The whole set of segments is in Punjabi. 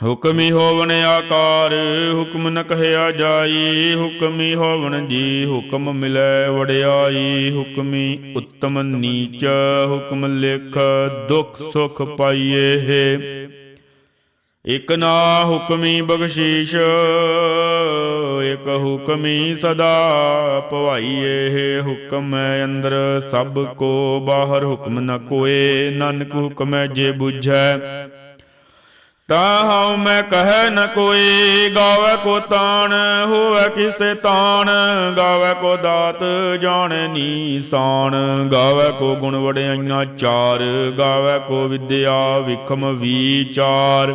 ਹੁਕਮੀ ਹੋਵਨ ਆਕਾਰ, ਹੁਕਮ ਨ ਕਹਿਆ ਜਾਈ। ਹੁਕਮੀ ਹੋਵਨ ਜੀ, ਹੁਕਮ ਮਿਲੈ ਵਡਿਆਈ। ਹੁਕਮੀ ਉੱਤਮ ਨੀਚ, ਹੁਕਮ ਲਿਖ, ਦੁਖ ਸੁਖ ਪਾਈਏ ਇਕ ਨਾ ਹੁਕਮੀ ਬਖਸ਼ੀਸ਼, ਇਕ ਹੁਕਮੀ ਸਦਾ ਭਵਾਈਏ ਹੁਕਮ ਹੈ ਅੰਦਰ ਸਭ ਕੋ, ਬਾਹਰ ਹੁਕਮ ਨ ਕੋਏ। ਨਾਨਕ ਹੁਕਮ ਹੈ ਜੇ ਬੁਝੈ ਤਾ ਹਉ ਮੈਂ ਕਹੈ ਨ ਕੋਈ, ਗਾਵੇ ਕੋ ਤਾਣ, ਹੋਵੇ ਕਿਸੇ ਤਾਣ, ਗਾਵੇ ਕੋ ਦਾਤ ਜਾਣੈ ਨੀਸਾਨ, ਗਾਵੇ ਕੋ ਗੁਣ ਵਡਿਆਈਆਂ ਚਾਰ, ਗਾਵੇ ਕੋ ਵਿਦਿਆ ਵਿਖਮ ਵਿਚਾਰ।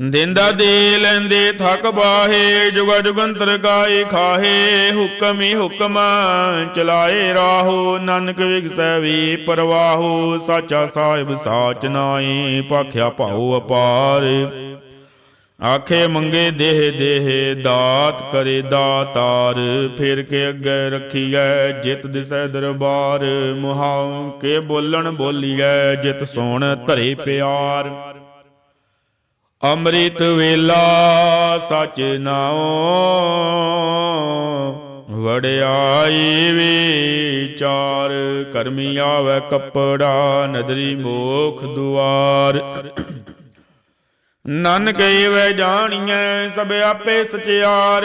ਦਿੰਦਾ ਦੇ ਲੈਂਦੇ ਥਕ ਬਾਹੇ, ਜੁਗਾ ਜੁਗੰਤਰ ਗਾਏ ਖਾਹੇ, ਹੁਕਮੀ ਹੁਕਮ, ਚਲਾਏ ਰਾਹੋ, ਨਾਨਕ ਵਿਗਸੈ ਵੀ ਪਰਵਾਹੋ, ਸਾਚਾ ਸਾਹਿਬ ਸਾਚ ਨਾਏ ਭਾਖਿਆ ਭਾਉ ਅਪਾਰ। ਆਖੇ ਮੰਗੇ ਦੇਹ ਦੇਹ, ਦਾਤ ਕਰੇ ਦਾਤਾਰ, ਫਿਰ ਕੇ ਅੱਗੇ ਰੱਖੀਐ ਜਿਤ ਦਿਸੈ ਦਰਬਾਰ। ਮੁਹਾਉ ਕੇ ਬੋਲਣ ਬੋਲੀਐ, ਜਿਤ ਸੋਣ ਧਰੇ ਪਿਆਰ। ਅੰਮ੍ਰਿਤ ਵੇਲਾ ਸਚ ਨਾਉ, ਵੜਿਆਈ ਵਿਚਾਰ, ਕਰਮੀ ਆਵੇ ਕੱਪੜਾ, ਨਦਰੀ ਮੋਖ ਦੁਆਰ। ਨਾਨਕ ਵੈ ਜਾਣੀਐ, ਸਭ ਆਪੇ ਸਚਿਆਰ।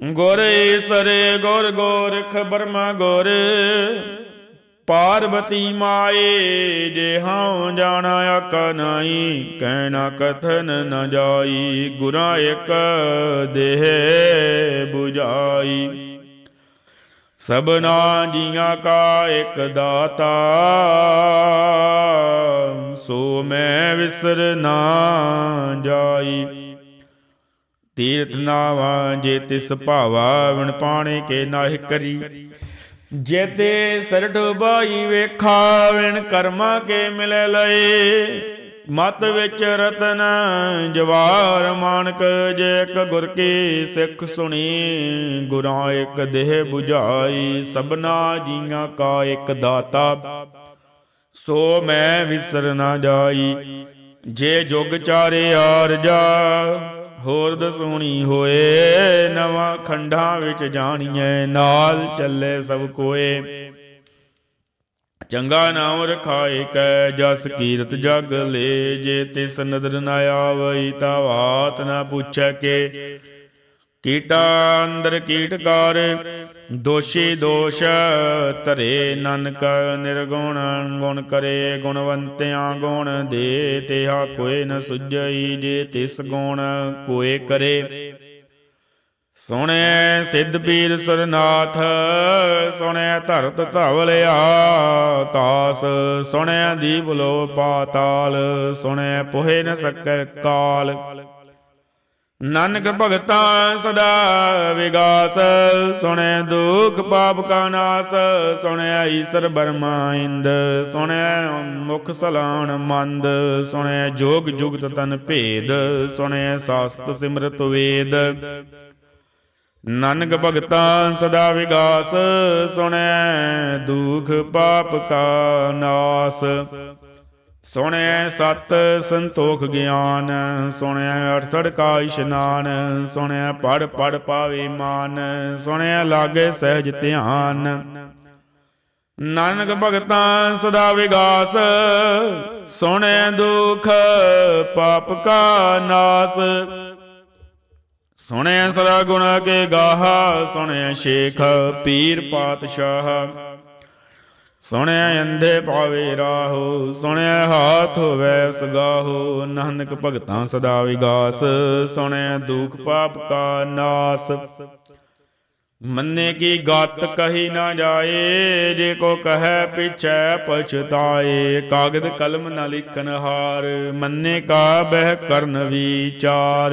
ਗੁਰ ਈਸਰੇ, ਗੁਰ ਗੋਰਖ ਬਰਮਾ ਗੁਰ। ਪਾਰਵਤੀ ਮਾਏ, ਜੇ ਹਉ ਜਾਣਾ ਆਕ ਨਾਈ ਕਹਿਣਾ ਕਥਨ ਨ ਜਾਈ, ਗੁਰਾਂ ਇੱਕ ਦੇਹ 부ਜਾਈ ਸਭਨਾ ਜੀਆਂ ਕਾ ਇੱਕ ਦਾਤਾ, ਸੋ ਮੈਂ ਵਿਸਰ ਨਾ ਜਾਈ। ਤੀਰਥ ਨਾਵਾ, ਜੇ ਤਿਸ ਭਾਵਾ ਵਿਣ ਪਾਣੇ ਕੇ ਨਾਹਿ ਕਰੀ। ਜੇਤੇ ਸਰਠ ਬਾਈ ਵੇਖਾ ਵਿਣ ਕਰਮਾ ਕੇ ਮਿਲੇ ਲਏ। ਮਤ ਵਿੱਚ ਰਤਨ ਜਵਾਰ ਮਾਨਕ, ਜੇ ਇੱਕ ਗੁਰ ਕੀ ਸਿੱਖ ਸੁਣੀ, ਗੁਰਾਂ ਇੱਕ ਦੇਹ 부ਝਾਈ ਸਭਨਾ ਜੀਆਂ ਕਾ ਇੱਕ ਦਾਤਾ। ਸੋ ਮੈਂ ਵਿਸਰ ਨਾ ਜਾਈ, ਜੇ ਜੁਗ ਚਾਰੇ ਆਰਜਾ ਹੋਰ ਦਸੂਣੀ ਹੋਏ, ਨਵਾਂ ਖੰਡਾਂ ਵਿੱਚ ਜਾਣੀਐ, ਨਾਲ ਚੱਲੇ ਸਭ ਕੋਏ। ਚੰਗਾ ਨਾਮ ਰਖਾਏ ਕੈ, ਜਸ ਕੀਰਤ ਜਗ ਲੇ, ਜੇ ਤਿਸ ਨਜ਼ਰ ਨ ਆਵਈ ਤਾ ਬਾਤ ਨਾ ਪੁੱਛੈ ਕੇ। ਕੀਟਾ ਅੰਦਰ ਕੀਟਕਾਰ ਦੋਸ਼ੀ ਦੋਸ਼ ਤਰੇ ਨਾਨਕ, ਨਿਰਗੁਣ ਗੁਣ ਕਰੇ, ਗੁਣਵੰਤਿਆਂ ਗੁਣ ਦੇ ਤਿਆ ਕੋਏ ਨ ਸੁਝਈ ਜੇ ਤਿਸ ਗੁਣ ਕੋਏ ਕਰੇ। ਸੁਣੈ ਸਿੱਧ ਪੀਰ ਸਰਨਾਥ, ਸੁਣੈ ਧਰਤ ਧਵਲਿਆ ਤਾਸ ਸੁਣਿਐ ਦੀਪ ਲੋ ਪਾਤਾਲ ਸੁਣਿਐ ਪੁਹੇ ਨ ਸਕੈ ਕਾਲ। ਨਾਨਕ ਭਗਤਾਂ ਸਦਾ ਵਿਗਾਸ, ਸੁਣੈ ਦੁਖ ਪਾਪ ਕਾ ਨਾਸ, ਸੁਣੈ ਈਸਰ ਬਰਮਾ ਇੰਦ ਸੁਣਿਆ ਮੁਖ ਸਲਾਣ ਮੰਦ, ਸੁਣੈ ਜੋਗ ਜੁਗਤ ਤਨ ਭੇਦ, ਸੁਣੈ ਸਾਸਤ ਸਿਮਰਤ ਵੇਦ। ਨਾਨਕ ਭਗਤਾਂ ਸਦਾ ਵਿਗਾਸ, ਸੁਣੈ ਦੁਖ ਪਾਪ ਕਾ ਨਾਸ। ਸੁਣਿਆ ਸਤ ਸੰਤੋਖ ਗਿਆਨ ਸੁਣਿਆ ਅਠਸੜ ਕਾ ਇਸ਼ਨਾਨ ਸੁਣਿਆ ਪੜ ਪੜ ਪਾਵੇ ਮਾਨ ਸੁਣਿਆ ਲਾਗੇ ਸਹਿਜ ਧਿਆਨ। ਨਾਨਕ ਭਗਤਾਂ ਸਦਾ ਵਿਗਾਸ, ਸੁਣੈ ਦੁਖ ਪਾਪ ਕਾ ਨਾਸ। ਸੁਣਿਆ ਸਦਾ ਗੁਣ ਕੇ ਗਾਹਾ ਸੁਣਿਆ ਸ਼ੇਖ ਪੀਰ ਪਾਤਸ਼ਾਹ। ਸੁਣਿਆ ਅੰਧੇ ਪਾਵੇ ਰਾਹੋ, ਸੁਣਿਆ ਹਾਥ ਹੋਵੇ ਸਗਾਹੋ, ਨਾਨਕ ਭਗਤਾਂ ਸਦਾ ਵਿਗਾਸ, ਸੁਣਿਆ ਦੁਖ ਪਾਪ ਕਾ ਨਾਸ। ਮੰਨੇ ਕੀ ਗਤ ਕਹੀ ਨਾ ਜਾਏ, ਜੇ ਕੋ ਕਹੈ ਪਿਛੈ ਪਛਤਾਏ, ਕਾਗਦ ਕਲਮ ਨਾ ਲਿਖਨ ਹਾਰ, ਮੰਨੇ ਕਾ ਬਹਿ ਕਰਨ ਵਿਚਾਰ।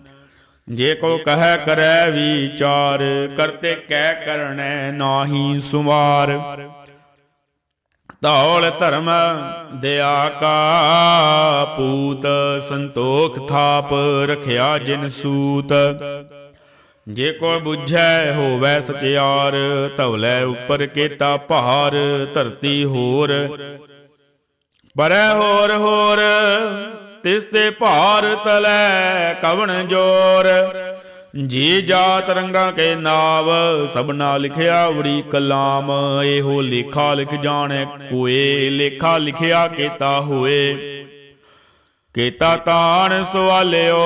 ਜੇ ਕੋ ਕਹੈ ਕਰੈ ਵਿਚਾਰ, ਕਰਤੇ ਕਹਿ ਕਰਣੈ ਨਾਹੀ ਸੁਮਾਰ। ਧੌਲ ਧਰਮ ਦਿਆ ਕਾ ਪੂਤ, ਸੰਤੋਖ ਥਾਪ ਰਖਿਆ ਜਿਨ ਸੂਤ। ਜੇ ਕੋ 부ਝੈ ਹੋਵੈ ਸਚਿਆਰ ਧਵਲੇ ਉੱਪਰ ਕੀਤਾ ਭਾਰ, ਧਰਤੀ ਹੋਰ। ਪਰੈ ਹੋਰ ਹੋਰ ਤਿਸ ਤੇ ਭਾਰ ਤਲੈ ਕਵਣ ਜੋਰ। ਜੀ ਜਾਤ ਰੰਗਾਂ ਕੇ ਨਾਵ, ਸਭਨਾ ਲਿਖਿਆ ਵੜੀ ਕਲਾਮ। ਇਹੋ ਲੇਖਾ ਲਿਖ ਜਾਣੈ, ਕੋਏ ਲੇਖਾ ਲਿਖਿਆ ਕੀਤਾ ਹੋਏ। ਕੀਤਾ ਤਾਣ ਸਵਾਲਿਓ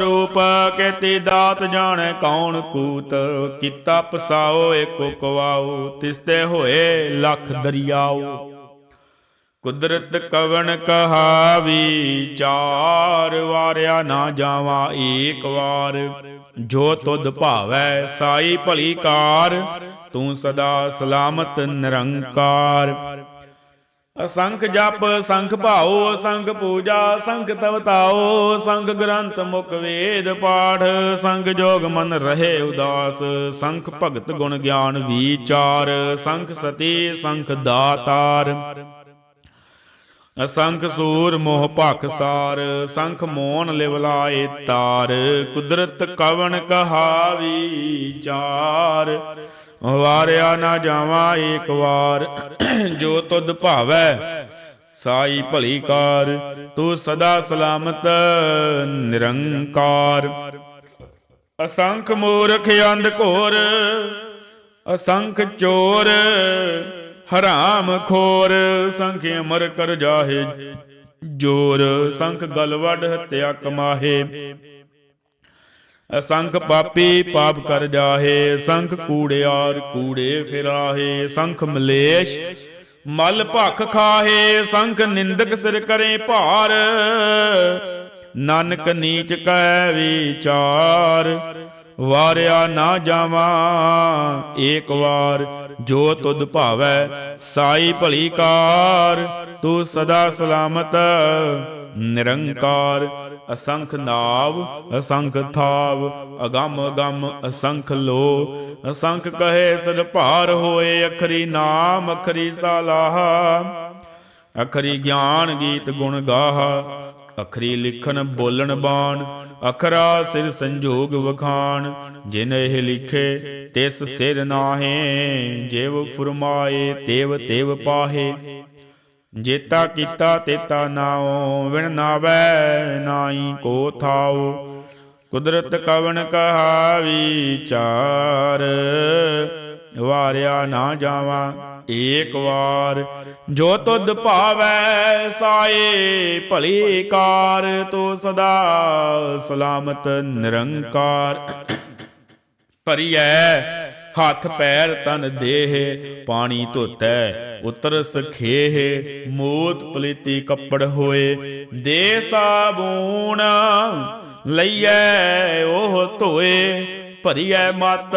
ਰੂਪ ਕੇਤੀ ਦਾਤ ਜਾਣੈ ਕੌਣ ਕੂਤ। ਕੀਤਾ ਪਸਾਓ ਏਕੋ ਕਵਾਓ, ਤਿਸ ਤੇ ਹੋਏ ਲੱਖ ਦਰਿਆਓ। ਕੁਦਰਤ ਕਵਣ ਕਹਾਵੀ, ਚਾਰ ਵਾਰਿਆ ਨਾ ਜਾਵਾਂ ਏਕ ਵਾਰ। ਜੋ ਤੁਧ ਭਾਵੈ ਸਾਈ ਭਲੀ ਕਾਰ, ਤੂੰ ਸਦਾ ਸਲਾਮਤ ਨਿਰੰਕਾਰ। ਅਸੰਖ ਜਪ, ਸੰਖ ਭਾਓ ਸੰਖ ਪੂਜਾ, ਸੰਖ ਤਵਤਾਓ ਸੰਖ ਗ੍ਰੰਥ ਮੁਖ ਵੇਦ ਪਾਠ, ਸੰਖ ਜੋਗ ਮਨ ਰਹੇ ਉਦਾਸ, ਸੰਖ ਭਗਤ ਗੁਣ ਗਿਆਨ ਵਿਚਾਰ, ਸੰਖ ਸਤੀ, ਸੰਖ ਦਾਤਾਰ। ਅਸੰਖ ਸੂਰ ਮੋਹ ਭਖ ਸਾਰ, ਸੰਖ ਮੋਨ ਲਿਵਲਾਏ ਤਾਰ, ਕੁਦਰਤ ਕਵਣ ਕਹਾਵੀ ਚਾਰ। ਵਾਰਿਆ ਨਾ ਜਾਵਾਂ ਏਕ ਵਾਰ, ਜੋ ਤੁਧ ਭਾਵੈ ਸਾਈ ਭਲੀ ਕਾਰ, ਤੂੰ ਸਦਾ ਸਲਾਮਤ ਨਿਰੰਕਾਰ। ਅਸੰਖ ਮੂਰਖ ਅੰਧ ਘੋਰ, ਅਸੰਖ ਚੋਰ ਹਰਾਮ ਖੋਰ ਸੰਖ ਅਮਰ ਕਰ ਜਾਹੇ, ਜੋਰ ਸੰਖ ਗਲ ਹਤਿਆ ਕਮਾਹੇ ਅਸੰਖ ਪਾਪੀ ਪਾਪ ਕਰ ਜਾਹੇ, ਸੰਖ ਕੂੜਿਆਰ ਕੂੜੇ ਫਿਰਾਹੇ, ਸੰਖ ਮਲੇਸ਼ ਮਲ ਭਖ ਖਾਹੇ, ਸੰਖ ਨਿੰਦਕ ਸਿਰ ਕਰੇ ਭਾਰ। ਨਾਨਕ ਨੀਚ ਕੈ ਵਿਚਾਰ, ਵਾਰਿਆ ਨਾ ਜਾਵਾਂ ਏਕ ਵਾਰ। ਜੋ ਤੁਧ ਭਾਵੈ, ਸਾਈ ਭਲੀ ਕਾਰ, ਤੂੰ ਸਦਾ ਸਲਾਮਤ, ਨਿਰੰਕਾਰ, ਅਸੰਖ ਨਾਵ, ਅਸੰਖ ਥਾਵ, ਅਗੰਮ ਅਗੰਮ, ਅਸੰਖ ਲੋ, ਅਸੰਖ ਕਹੇ ਸਦ ਭਾਰ ਹੋਏ, ਅਖਰੀ ਨਾਮ, ਅਖਰੀ ਸਾਲਾਹਾ, ਅਖਰੀ ਗਿਆਨ ਗੀਤ ਗੁਣ ਗਾਹਾ ਅਖਰੀ ਲਿਖਣ ਬੋਲਣ ਬਾਣ, ਅਖਰਾ ਸਿਰ ਸੰਜੋਗ ਵਖਾਣ। ਜਿਨ ਇਹ ਲਿਖੇ, ਤਿਸ ਸਿਰ ਨਾਹੇ, ਜਿਵ ਫੁਰਮਾਏ, ਤੇਵ ਤੇਵ ਪਾਹੇ। ਜੇਤਾ ਕੀਤਾ ਤੇਤਾ ਨਾਉ, ਵਿਣ ਨਾਵੈ ਨਾਈ ਕੋ ਥਾਉ। ਕੁਦਰਤ ਕਵਨ ਕਹਾ ਵਿਚਾਰ ਵਾਰਿਆ ਨਾ ਜਾਵਾਂ। ਏਕ ਵਾਰ। ਜੋ ਤੁਧ ਭਾਵੈ ਸਾਏ, ਭਲੀ ਕਾਰ, ਤੋ ਸਦਾ ਸਲਾਮਤ ਨਿਰੰਕਾਰ। ਭਰੀਐ ਹੱਥ ਪੈਰ ਤਨ ਦੇਹ, ਪਾਣੀ ਧੋਤੈ ਉਤਰ ਸਖੇਹ ਮੋਤ ਪਲੀਤੀ ਕੱਪੜ ਹੋਏ। ਦੇ ਸਾਬੂਣ ਲਈਐ ਉਹ ਧੋਏ, ਭਰੀਐ ਮਤ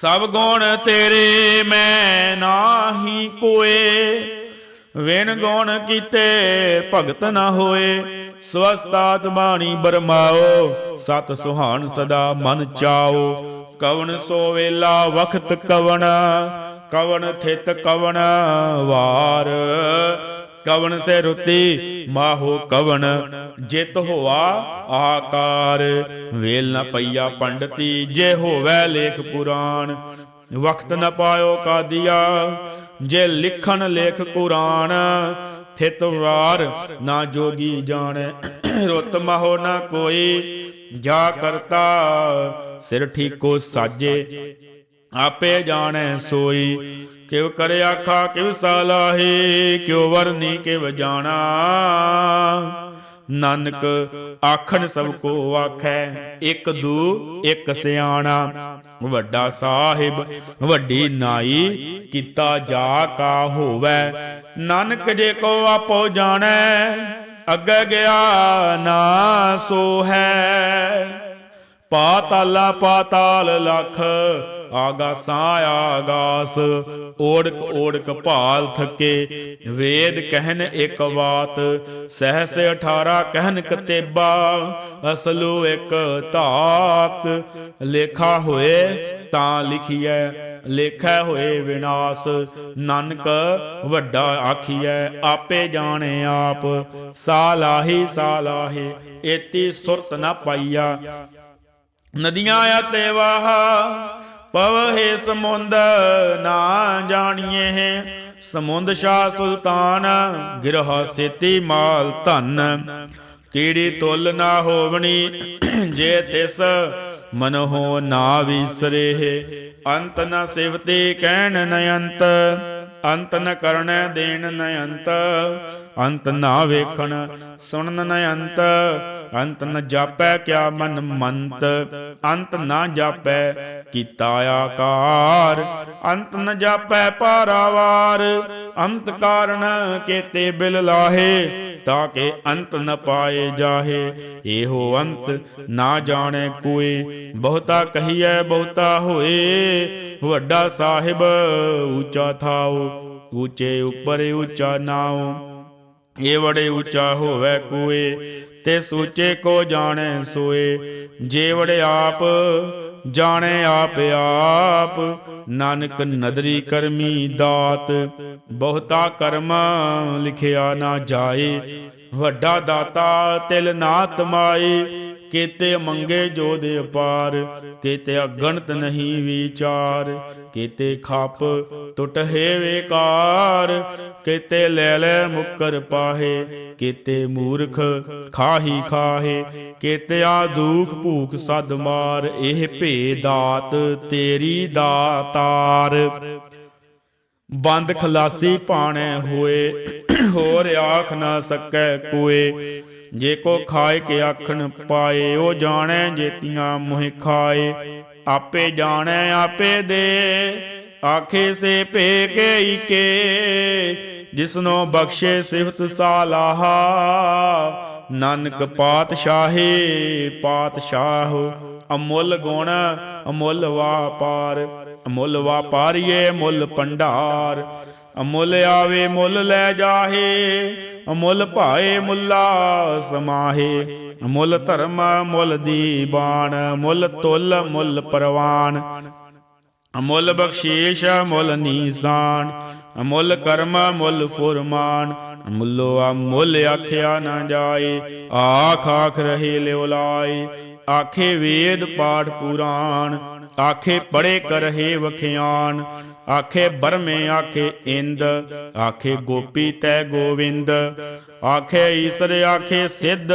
ਸਭ ਗੁਣ ਤੇਰੇ ਮੈਂ ਨਾਹੀ ਕੋਏ। ਵਿਣ ਗੁਣ ਕੀਤੇ ਭਗਤ ਨਾ ਹੋਏ। ਸਵਸਤਾਤ ਬਾਣੀ ਬਰਮਾਓ। ਸਤ ਸੁਹਾਣ ਸਦਾ ਮਨ ਚਾਓ। ਕਵਣ ਸੋ ਵੇਲਾ ਵਖਤ ਕਵਣ। ਕਵਣ ਥਿਤ ਕਵਣ ਵਾਰ। ਕਵਣ ਸੇ ਰੁਤੀ? ਮਾਹੋ ਕਵਣ ਜਿਤ ਹੋਆ ਆਕਾਰ। ਵੇਲ ਨ ਪਈਆ ਪੰਡਤੀ, ਜੇ ਹੋਵੇ ਲੇਖ ਪੁਰਾਣ। ਵਕਤ ਨ ਪਾਇਓ ਕਾਦੀਆ, ਜੇ ਲਿਖਣ ਲੇਖ ਕੁਰਾਨ। ਥਿਤ ਵਾਰ ਨਾ ਜੋਗੀ ਜਾਣੈ, ਰੁੱਤ ਮਹੋ ਨਾ ਕੋਈ। ਜਾ ਕਰਤਾ, ਸਿਰ ਠੀਕੋ ਸਾਜੇ, ਆਪੇ ਜਾਣੈ ਸੋਈ। ਕਿਵ ਕਰ ਆਖਾ, ਕਿਵ ਸਲਾਹੀ ਕਿਉ ਵਰਨੀ ਕਿਵ ਜਾਣਾ। ਨਾਨਕ ਆਖਣ ਸਭ ਕੋ ਆਖੈ, ਇੱਕ ਦੂ, ਇੱਕ ਸਿਆਣਾ। ਵੱਡਾ ਸਾਹਿਬ, ਵੱਡੀ ਨਾਈ, ਕੀਤਾ ਜਾ ਕਾ ਹੋਵੇ। ਨਾਨਕ ਜੇ ਕੋ ਆਪੋ ਜਾਣੈ, ਅੱਗੇ ਗਿਆ ਨਾ ਸੋ ਹੈ ਪਾਤਾਲਾ ਪਾਤਾਲ ਲਖ ਆਗਾਸਾਂ ਆਗਾਸ। ਓੜਕ ਓੜਕ ਭਾਲ ਥਕੇ। ਵੇਦ ਕਹਿਨ ਇੱਕ ਬਾਤ ਸਹਸ 18 ਕਹਿਨ ਕਤੇਬਾ। ਅਸਲੂ ਇੱਕ ਧਾਤ, ਲੇਖਾ ਹੋਏ ਤਾਂ ਲਿਖੀਐ, ਲੇਖੈ ਹੋਏ ਵਿਨਾਸ਼। ਨਾਨਕ ਵੱਡਾ ਆਖੀਐ, ਆਪੇ ਜਾਣੇ ਆਪ। ਸਾਲਾਹੀ ਸਾਲਾਹੀ ਏਤੀ ਸੁਰਤ ਨਾ ਪਾਈਆ। ਨਦੀਆਂ ਅਤੇ ਵਾਹ ਪਵਹਿ ਸਮੁੰਦ ਨਾ ਜਾਣੀਏ। ਸਮੁੰਦ ਸ਼ਾਹ ਸੁਲਤਾਨ, ਗਿਰਹ ਸੇਤੀ ਮਾਲ ਧਨ। ਕੀੜੀ ਤੁਲ ਨਾ ਹੋਵਣੀ, ਜੇ ਤਿਸ ਮਨਹੁ ਨਾ ਵਿਸਰੇ। ਅੰਤ ਨ ਸਿਵਤੇ ਕਹਿਣ ਨ ਅੰਤ ਅੰਤ ਨ ਕਰਣੈ ਦੇਣ ਨ ਅੰਤ ਅੰਤ ਨਾ ਵੇਖਣ, ਸੁਣਨ ਨ ਅੰਤ ਅੰਤ ਨ ਜਾਪੈ ਕਿਆ ਮਨ ਮੰਤ, ਅੰਤ ਨਾ ਜਾਪੈ ਕੀਤਾ ਆਕਾਰ। ਅੰਤ ਨ ਜਾਪੈ ਪਾਰਾਵਾਰ, ਅੰਤ ਕਾਰਣ ਕੇਤੇ ਬਿਲ ਲਾਹੇ, ਤਾਂ ਕਿ ਅੰਤ ਨ ਪਾਏ ਜਾਹੇ। ਇਹੋ ਅੰਤ ਨਾ ਜਾਣੈ ਕੋਈ, ਬਹੁਤਾ ਕਹੀਐ ਬਹੁਤਾ ਹੋਏ। ਵੱਡਾ ਸਾਹਿਬ ਉੱਚਾ ਥਾਉ, ਉੱਚੇ ਉੱਪਰ ਉੱਚਾ ਨਾਉ। ਇਹ ਬੜੇ ਉੱਚਾ ਹੋਵੇ ਕੋਏ ਤੇ ਸੂਚੇ ਕੋ ਜਾਣੈ ਸੋਏ। ਜੇ ਆਪ, ਜਾਣੈ ਆਪ ਆਪ। ਨਾਨਕ ਨਦਰੀ ਕਰਮੀ ਦਾਤ, ਬਹੁਤਾ ਕਰਮ ਲਿਖਿਆ ਨਾ ਜਾਏ। ਵੱਡਾ ਦਾਤਾ ਤਿਲ ਨਾ ਤਮਾਏ ਕੀਤੇ ਮੰਗੇ ਜੋ ਦੇ ਅਪਾਰ, ਕੀਤੇ ਅਗਣਤ ਨਹੀਂ ਵਿਚਾਰ। ਕੀਤੇ ਖੱਪ ਟੁੱਟੇ ਵੇਕਾਰ, ਕੀਤੇ ਲੈ ਲੈ ਮੁਕਰ ਪਾਹੇ, ਕੀਤੇ ਮੂਰਖ ਖਾਹੀ ਖਾਹੇ, ਕੀਤੇ ਆ ਦੁਖ ਭੂਖ ਸਦ ਮਾਰ, ਇਹ ਭੇ ਦਾਤ ਤੇਰੀ ਦਾਤਾਰ। ਬੰਦ ਖਲਾਸੀ ਪਾਣੇ ਹੋਏ, ਹੋਰ ਆਖ ਨਾ ਸਕੈ ਕੋਏ ਜੇ ਕੋ ਖਾਏ ਕੇ ਆਖਣ ਪਾਏ, ਉਹ ਜਾਣੈ ਜੇਤੀਆਂ ਮੋਹਿ ਖਾਏ। ਆਪੇ ਜਾਣੈ, ਆਪੇ ਦੇ। ਆਖੇ ਸੇ ਭੇ ਕੇ ਈਕੇ ਜਿਸਨੋ ਬਖਸ਼ੇ ਸਿਫਤ ਸਾਲਾਹਾ। ਨਾਨਕ ਪਾਤਸ਼ਾਹੇ, ਪਾਤਸ਼ਾਹ, ਅਮੁੱਲ ਗੁਣ, ਅਮੁੱਲ ਵਾਪਾਰ। ਅਮੁੱਲ ਵਾਪਾਰੀਏ, ਮੁੱਲ ਭੰਡਾਰ। ਅਮੁੱਲ ਆਵੇ, ਮੁੱਲ ਲੈ ਜਾਹੇ। ਮੁੱਲ ਭਾਏ ਮੁੱਲਾ ਸਮਾਹੇ ਅਮੁੱਲ ਧਰਮ ਮੁੱਲ ਦੀਬਾਨ ਮੁੱਲ ਤੁਲ ਮੁੱਲ ਪਰਵਾਨ। ਅਮੁੱਲ ਬਖਸ਼ੀਸ਼ ਮੁੱਲ ਨੀਸਾਨ ਅਮੁੱਲ ਕਰਮ ਮੁੱਲ ਫੁਰਮਾਨ। ਅਮੁੱਲੋ ਅਮੁੱਲ ਆਖਿਆ ਨਾ ਜਾਏ, ਆਖ ਆਖ ਰਹੇ ਲਿਉਲਾਏ ਆਖੇ ਵੇਦ ਪਾਠ ਪੁਰਾਣ, ਆਖੇ ਪੜੇ ਕਰਹੇ ਵਖਿਆਨ। ਆਖੇ ਬਰਮੇ, ਆਖੇ ਇੰਦ, ਆਖੇ ਗੋਪੀ ਤੈ ਗੋਵਿੰਦ। ਆਖੇ ਈਸਰ, ਆਖੇ ਸਿੱਧ,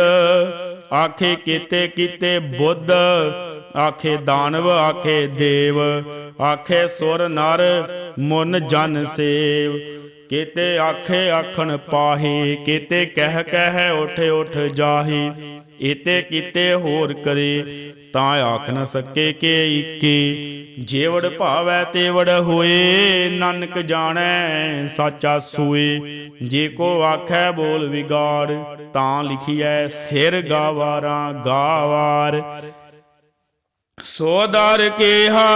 ਆਖੇ ਕੀਤੇ ਕੀਤੇ ਬੁੱਧ। ਆਖੇ ਦਾਨਵ, ਆਖੇ ਦੇਵ, ਆਖੇ ਸੁਰ ਨਰ, ਮਨ ਜਨ ਸੇਵ। ਕੀਤੇ ਆਖੇ ਆਖਣ ਪਾਹੀ, ਕੀਤੇ ਕਹਿ ਕਹਿ ਉਠ ਉਠ ਜਾਹੀ ਇਤੇ ਕੀਤੇ ਹੋਰ ਕਰੇ, ਤਾਂ ਆਖ ਨਾ ਸਕੇ ਕੇ ਇਕੀ, ਜੇਵੜ ਭਾਵੈ ਤੇਵੜ ਹੋਏ ਨਾਨਕ ਜਾਣੈ ਸਾਚਾ ਸੂਏ ਜੇ ਕੋ ਆਖੈ ਬੋਲ ਵਿਗਾੜ, ਤਾਂ ਲਿਖੀਐ ਸਿਰ ਗਾਵਾਰਾਂ ਗਾਵਾਰ ਸੋ ਦਰ ਕੇਹਾ,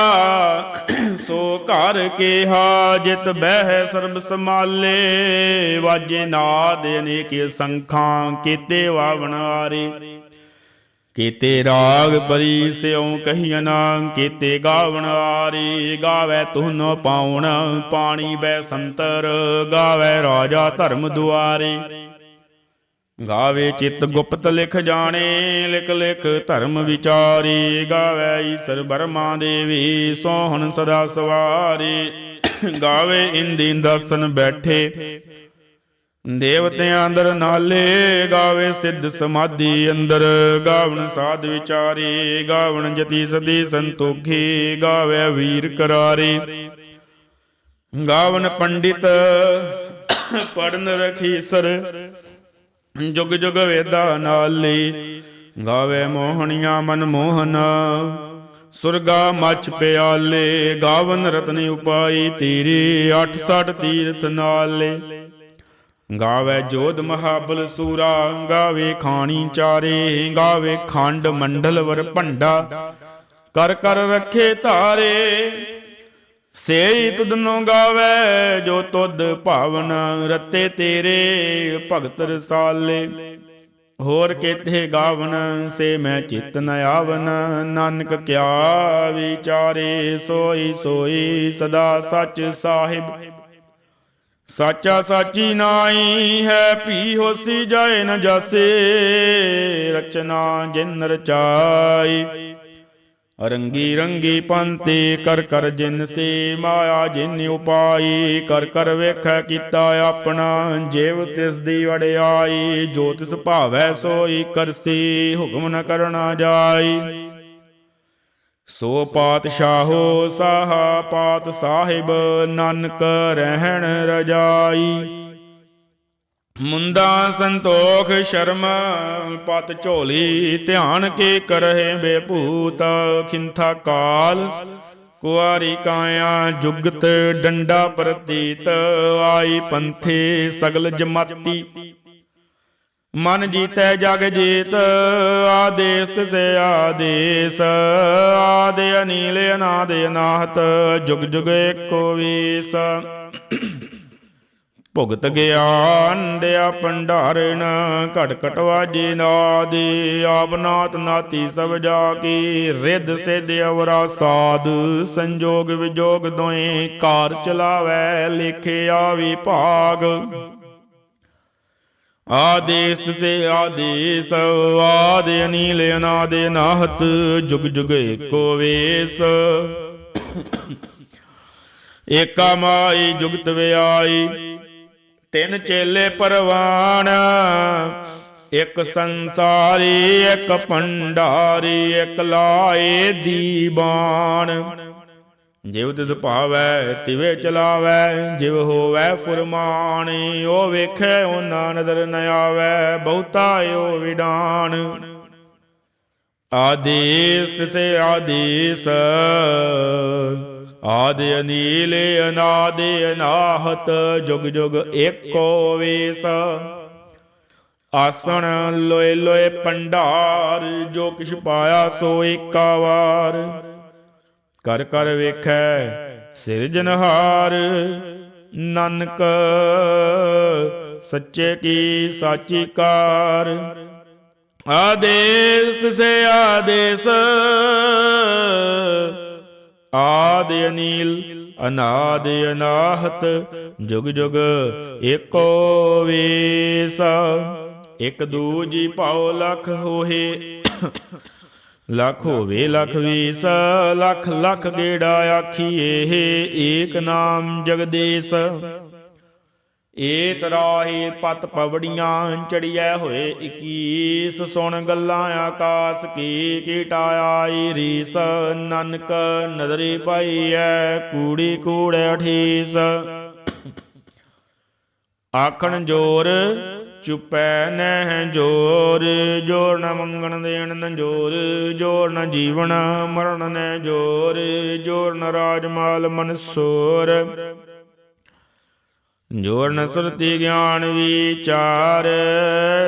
ਸੋ ਘਰ ਕੇਹਾ, ਜਿਤ ਬਹਿ ਸਰਬ ਸਮਾਲੇ ਵਾਜੇ ਨਾਦ ਅਨੇਕ ਸੰਖਾਂ, ਕੀਤੇ ਵਾਵਣ ਆਰੇ ਕੀਤੇ ਰਾਗ ਪਰੀ ਸਿਉ ਨਾ ਕੀਤੇ ਗਾਵਣ ਆਰੀ ਗਾਵੇ ਤੁਹਨੋ ਪਾਉਣ, ਪਾਣੀ ਬੈ ਸੰਤਰ, ਗਾਵੇ ਰਾਜਾ ਧਰਮ ਦੁਆਰੇ। ਗਾਵੇ ਚਿਤ ਗੁਪਤ ਲਿਖ ਜਾਣੇ, ਲਿਖ ਲਿਖ ਧਰਮ ਵਿਚਾਰੀ। ਗਾਵੇ ਈਸਰ ਬਰਮਾ ਦੇਵੀ, ਸੋਹਣ ਸਦਾ ਸਵਾਰੀ। ਗਾਵੇ ਇੰਦੀ ਦਰਸ਼ਨ ਬੈਠੇ, ਦੇਵਤਿਆਂ ਅੰਦਰ ਨਾਲੇ। ਗਾਵੇ ਸਿੱਧ ਸਮਾਧੀ ਅੰਦਰ, ਗਾਵਣ ਸਾਧ ਵਿਚਾਰੀ। ਗਾਵਣ ਜਤੀ ਸਦੀ ਸੰਤੋਖੀ, ਗਾਵੇ ਵੀਰ ਕਰਾਰੀ। ਗਾਵਨ ਪੰਡਿਤ ਪੜਨ ਰਖੀਸਰ ਜੁਗ ਜੁਗ ਵੇਦਾ ਨਾਲੀ, ਗਾਵੇ ਮੋਹਣੀਆਂ ਮਨ ਮੋਹਨ। ਸੁਰਗਾ ਮਚ ਪਿਆਲੇ, ਗਾਵਨ ਰਤਨ ਉਪਾਈ ਤੇਰੀ 68 ਤੀਰਥ ਨਾਲੇ। ਗਾਵੇ ਜੋਧ ਮਹਾਬਲ ਸੂਰਾ, ਗਾਵੇ ਖਾਣੀ ਚਾਰੇ, ਗਾਵੇ ਖੰਡ ਮੰਡਲ ਵਰ ਭੰਡਾ। ਕਰ ਕਰ ਰੱਖੇ ਧਾਰੇ ਸੇਈ ਤੁਧਨੋ ਗਾਵੇ ਜੋ ਤੁਧ ਭਾਵਨ ਰਤੇ ਤੇਰੇ, ਭਗਤ ਰਸਾਲੇ। ਹੋਰ ਕਿਤੇ ਗਾਵਨ, ਸੇ ਮੈਂ ਚਿਤ ਨ ਆਵਨ। ਨਾਨਕ ਕਿਆ ਵਿਚਾਰੇ, ਸੋਈ ਸੋਈ ਸਦਾ ਸੱਚ ਸਾਹਿਬ। ਸਾਚਾ ਸਾਚੀ ਨਾਈ ਹੈ ਪੀ ਹੋਸੀ ਜਾਏ ਨ ਜਾਸੇ। ਰਚਨਾ ਜਿਨ ਰਚਾਈ ਰੰਗੀ ਰੰਗੀ ਪੰਤੇ ਕਰ ਕਰ ਜਿਨ ਸੇ ਮਾਇਆ, ਜਿਨ ਉਪਾਈ ਕਰ ਕਰ ਵੇਖੈ ਕੀਤਾ ਆਪਣਾ, ਜੀਵ ਤਿਸ ਦੀ ਵੜਿਆਈ ਜੋ ਤਿਸ ਭਾਵੈ ਸੋਈ ਕਰਸੀ, ਹੁਕਮ ਨ ਕਰਨਾ ਜਾਈ। ਸੋ ਪਾਤਸ਼ਾਹੋ ਸਾਹਾ ਪਾਤ ਸਾਹਿਬ, ਨਾਨਕ ਰਹਿਣ ਰਜਾਈ। ਮੁੰਦਾ ਸੰਤੋਖ ਸ਼ਰਮ, ਪਤ ਝੋਲੀ ਧਿਆਨ ਕੇ ਕਰਹਿ ਬੇਭੂਤ, ਖਿੰਥਾ ਕਾਲ। ਕੁਆਰੀ ਕਾਇਆ ਜੁਗਤ ਡੰਡਾ ਪ੍ਰਤੀਤ, ਆਈ ਪੰਥੇ ਸਗਲ ਜਮਾਤੀ। ਮਨ ਜੀਤੈ ਜਗ ਜੀਤ ਆਦੇਸ ਤਿਸੇ ਆਦੇਸ। ਆਦੇ ਅਨੀਲ, ਅਨਾਦ ਅਨਾਹਤ, ਜੁਗ ਜੁਗ ਏਕੋ ਵੀਸ। ਭੁਗਤ ਗਿਆਨ ਦਿਆ ਭੰਡਾਰਨ ਘਟ ਘਟ ਵਾਜੇ ਨਾਦੇ ਆਪਨਾਤ ਨਾਤੀ ਸਭ ਜਾ ਕੀ, ਰਿੱਧ ਸਿਧ ਅਵਰਾ ਸਾਧ, ਸੰਜੋਗ ਵਿਜੋਗ ਦੋਏ ਕਾਰ ਚਲਾਵੈ ਲਿਖਿਆ ਵਿਭਾਗ ਆਦੇਸ ਤੇ ਆਦੇਸ, ਆਦ ਅਨੀਲ ਅਨਾਦ ਨਾਹਤ, ਜੁਗ ਜੁਗ ਏਕੋ ਵੇਸ। ਏਕਾ ਮਾਈ ਜੁਗਤ ਵਿਆਈ ਤਿੰਨ ਚੇਲੇ ਪਰਵਾਨ ਇੱਕ ਸੰਸਾਰੀ, ਇੱਕ ਭੰਡਾਰੀ, ਇੱਕ ਲਾਏ ਦੀਵਾਨ ਜਿਵ ਤਿਸ ਭਾਵੈ, ਤਿਵੇ ਚਲਾਵੈ, ਜਿਵ ਹੋਵੈ ਫੁਰਮਾਨੀ ਉਹ ਵੇਖੈ ਉਹਨਾਂ ਨਦਰ ਨ ਆਵੈ, ਬਹੁਤਾ ਓ ਵਿਡਾਨ। ਆਦੇਸ ਤਿਸੇ ਆਦੇਸ ਆਦਿ ਅਨੀਲ ਅਨਾਦਿ ਅਨਾਹਤ, ਜੁਗ ਜੁਗ ਏਕੋ ਵੇਸ। ਆਸਣ ਲੋਏ ਲੋਏ ਪੰਡਾਰ, ਜੋ ਕਿਛ ਪਾਇਆ ਸੋ ਏਕਾ ਵਾਰ। ਕਰ ਕਰ ਵੇਖੈ ਸਿਰਜਨਹਾਰ ਨਾਨਕ ਸੱਚੇ ਕੀ ਸਾਚੀ ਕਾਰ। ਆਦੇਸ ਸੇ ਆਦੇਸ ਆਦਿ ਅਨੀਲ, ਅਨਾਦ ਅਨਾਹਤ, ਜੁਗ ਜੁਗ ਏਕੋ ਵੇਸ। ਇਕ ਦੂਜੀ ਭਾਉ ਲਖ ਹੋਏ, ਲੱਖ ਹੋਵੇ ਲਖ ਵੀਸ, ਲੱਖ ਲੱਖ ਗੇੜਾ ਆਖੀਏ, ਏਕ ਨਾਮ ਜਗਦੇਸ। ਏਤ ਰਾਹੀ ਪਤ ਪਵੜੀਆਂ ਚੜੀਐ ਹੋਏ 21 ਸੁਣ ਗੱਲਾਂ ਆਕਾਸ ਕੀ ਕੀਟਾ ਆਈ ਰੀਸ ਨਾਨਕ ਨਦਰੀ ਪਾਈਐ, ਕੂੜੀ ਕੂੜੈ ਠੀਸ ਆਖਣ ਜੋਰ, ਚੁਪੈ ਨਹਿ ਜੋਰ ਜੋਰ ਨ ਮੰਗਣ ਦੇਣ ਨ ਜੋਰ ਜੋਰ ਨ ਜੀਵਨ ਮਰਨ ਨ ਜੋਰ ਜੋਰ ਨ ਰਾਜ ਮਾਲ ਮਨਸੂਰ ਜੋਰ ਨ ਸੁਰਤੀ ਗਿਆਨ ਵਿਚਾਰ,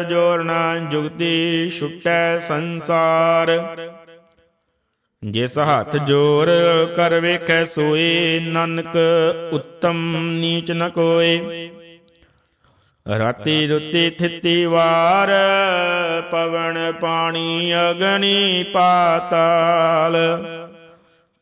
ਜੋਰਨਾ ਜੁਗਤੀ ਛੁਟੈ ਸੰਸਾਰ। ਜਿਸ ਹੱਥ ਜੋਰ ਕਰ ਵੇਖੈ ਸੋਏ, ਨਾਨਕ ਉੱਤਮ ਨੀਚ ਨ ਕੋਏ। ਰਾਤੀ ਰੁੱਤੀ ਥਿੱਤੀ ਵਾਰ, ਪਵਨ ਪਾਣੀ ਅਗਨੀ ਪਾਤਾਲ।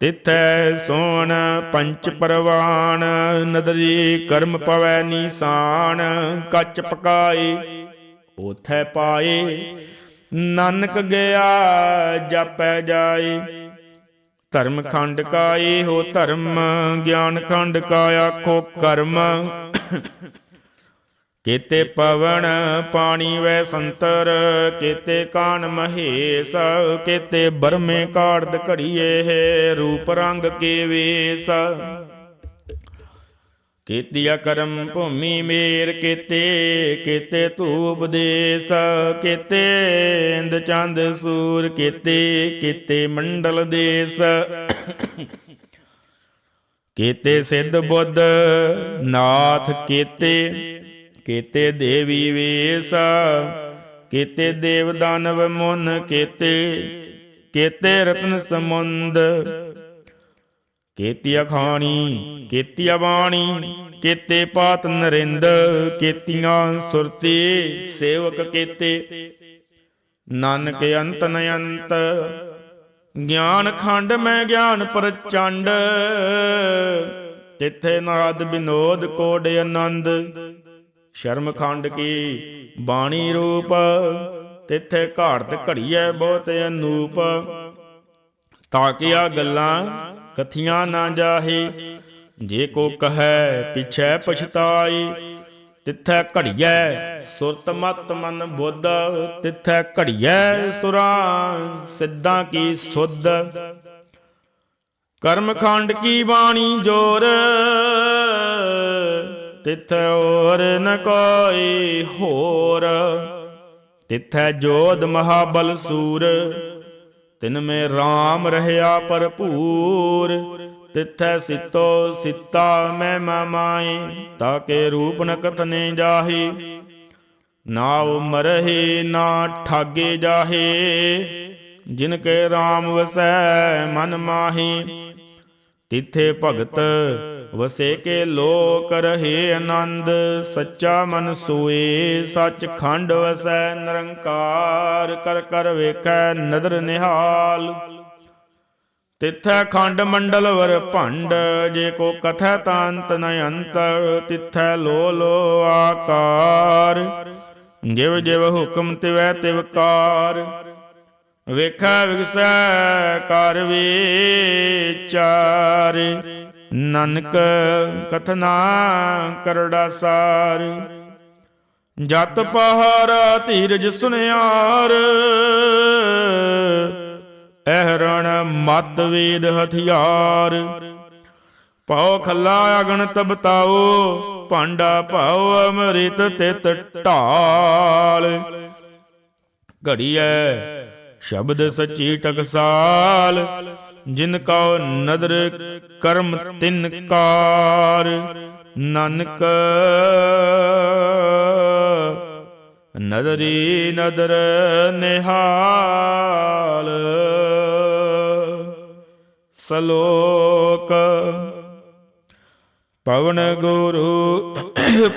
ਤਿਥੈ ਸੋਣ ਪੰਚ ਪਰਵਾਨ ਨਦਰੀ ਕਰਮ ਪਵੈ ਨੀਸਾਨ, ਕੱਚ ਪਕਾਈ ਉਥੈ ਪਾਏ, ਨਾਨਕ ਗਿਆ, ਜਪੈ ਜਾਏ। ਧਰਮ ਖੰਡ ਕਾਏ ਹੋ ਧਰਮ, ਗਿਆਨ ਖੰਡ ਕਾ ਆਖੋ ਕਰਮ। ਕੀਤੇ ਪਵਨ ਪਾਣੀ ਵੈ ਸੰਤਰ, ਕੀਤੇ ਕਾਨ ਮਹੇਸ, ਕੀਤੇ ਬਰਮੇ ਕਾੜਦ ਘੜੀਏ ਹੈ, ਰੂਪ ਰੰਗ ਕੇ ਵੇਸ। ਕੀਤਿਆ ਕਰਮ ਭੂਮੀ ਮੇਰ ਕੀਤੇ ਕੀਤੇ ਧੂਪ ਦੇਸ, ਕੀਤੇ ਇੰਦ ਚੰਦ ਸੂਰ, ਕੀਤੇ ਕੀਤੇ ਮੰਡਲ ਦੇਸ। ਕੀਤੇ ਸਿੱਧ ਬੁੱਧ, ਨਾਥ ਕੀਤੇ ਕੀਤੇ ਦੇਵੀ ਵੇਸ, ਕੀਤੇ ਦੇਵ ਦਾਨਵ ਮੁਨ ਕੀਤੇ ਕੀਤੇ ਰਤਨ ਸਮੁੰਦ ਕੀਤੀ ਅਖਾਣੀ ਕੀਤੀ ਬਾਣੀ, ਕੀਤੇ ਪਾਤ ਨਰਿੰਦ, ਕੀਤੀਆਂ ਸੁਰਤੀ ਸੇਵਕ ਕੀਤੇ। ਨਾਨਕ ਅੰਤ ਨ ਅੰਤ ਗਿਆਨ ਖੰਡ ਮੈਂ ਗਿਆਨ ਪ੍ਰਚੰਡ, ਤਿੱਥੇ ਨਾਦ ਬਿਨੋਦ ਕੋਡ ਆਨੰਦ। ਸ਼ਰਮ ਖੰਡ ਕੀ? ਬਾਣੀ ਰੂਪ, ਤਿੱਥੇ ਘਾੜਤ ਘੜੀਐ ਬਹੁਤ ਅਨੂਪ। ਤਾਂ ਕਿ ਤਾਕਿਆ ਗੱਲਾਂ ਕਥੀਆਂ ਨਾ ਜਾਹੇ? ਜੇ ਕੋ ਕਹੈ ਪਿਛੈ ਪਛਤਾਈ, ਤਿੱਥੈ ਘੜੀਐ ਸੁਰਤ ਮਤ ਮਨ ਬੁੱਧ, ਤਿੱਥੈ ਘੜੀਐ ਸੁਰਾਂ ਸਿੱਧਾਂ ਕੀ ਸੁਧ। ਕਰਮ ਖੰਡ ਕੀ ਬਾਣੀ ਜੋਰ? ਤਿੱਥੈ ਔਰ ਨ ਕੋਈ ਹੋਰ। ਤਿਥੈ ਜੋਧ ਮਹਾਬਲ ਸੂਰ, ਤਿਨ ਮੇ RAM ਰਹਿਆ ਭਰਪੂਰ। ਤਿਥੈ ਸਿਤੋ ਸਿਤਾ ਮੈਂ ਮਾਮਾਏ ਤਾਕੇ ਰੂਪ ਨ ਕਥਨੇ ਜਾਹੀ। ਨਾਉ ਮਰਹਿ ਨਾ ਠਾਗੇ ਜਾਹੇ, ਜਿਨ ਕੇ RAM ਵਸੈ ਮਨ ਮਾਹੀ। ਤਿਥੇ ਭਗਤ ਵਸੇ ਕੇ ਲੋਕ ਰਹੇ ਆਨੰਦ, ਸੱਚਾ ਮਨ ਸੋਏ ਸੱਚ ਖੰਡ ਵਸੈ ਨਿਰੰਕਾਰ, ਕਰ ਕਰ ਵੇਖੈ ਨਦਰ ਨਿਹਾਲ। ਤਿੱਥੈ ਖੰਡ ਮੰਡਲ ਵਰ ਭੰਡ, ਜੇ ਕੋ ਕਥੈ ਤਾਂਤ ਨ ਅੰਤਰ, ਤਿੱਥੈ ਲੋ ਲੋ ਆਕਾਰ। ਜਿਵ ਜਿਵ ਹੁਕਮ ਤਿਵੈ ਤਿਵਕਾਰ ਵੇਖੈ ਵਿਗਸੈ ਕਰ ਵਿਚਾਰ। ਨਾਨਕ ਕਥਨਾ ਕਰੜਾ ਸਾਰ। ਜਤ ਪਹਾਰਾ ਧੀਰਜ ਸੁਨਿਆਰ। ਅਹਰਣ ਮਤ ਵੇਦ ਹਥਿਆਰ। ਪਉ ਖੱਲਾ ਅਗਣ ਤਬਤਾਓ ਭਾਂਡਾ ਭਾਉ ਅਮ੍ਰਿਤ ਤਿਤ ਢਾਲ। ਘੜੀਐ ਸ਼ਬਦ ਸੱਚੀ ਟਕਸਾਲ। ਜਿਨ ਕਉ ਨਦਰ ਕਰਮ ਤਿਨ ਕਾਰ, ਨਾਨਕ ਨਦਰੀ ਨਦਰ ਨਿਹਾਲ, ਸਲੋਕ ਪਵਨ ਗੁਰੂ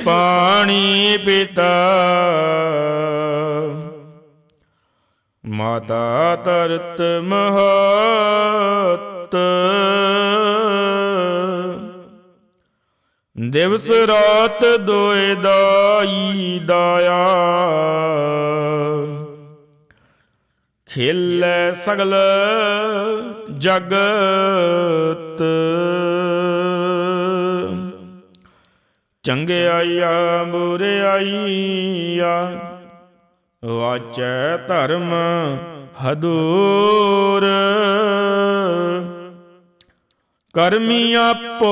ਪਾਣੀ ਪਿਤਾ। ਮਾਤਾ ਤਰਤ ਮਹਤ। ਦਿਵਸ ਰਾਤ ਦੋਇ ਦਾਈ ਦਾਇਆ। ਖੇਲੇ ਸਗਲ ਜਗਤ। ਚੰਗਿਆਈਆ ਬੁਰਿਆਈਆ ਵਾਚੈ ਧਰਮ ਹਦੂਰ। ਕਰਮੀ ਆਪੋ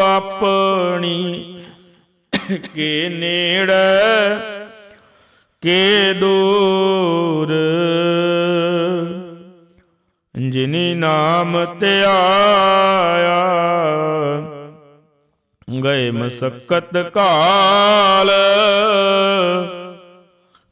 ਆਪਣੀ ਕੇ ਨੇੜ, ਕੇ ਦੂਰ। ਜਿਨੀ ਨਾਮ ਧਿਆਇਆ ਗਏ ਮਸਕਤ ਕਾਲ।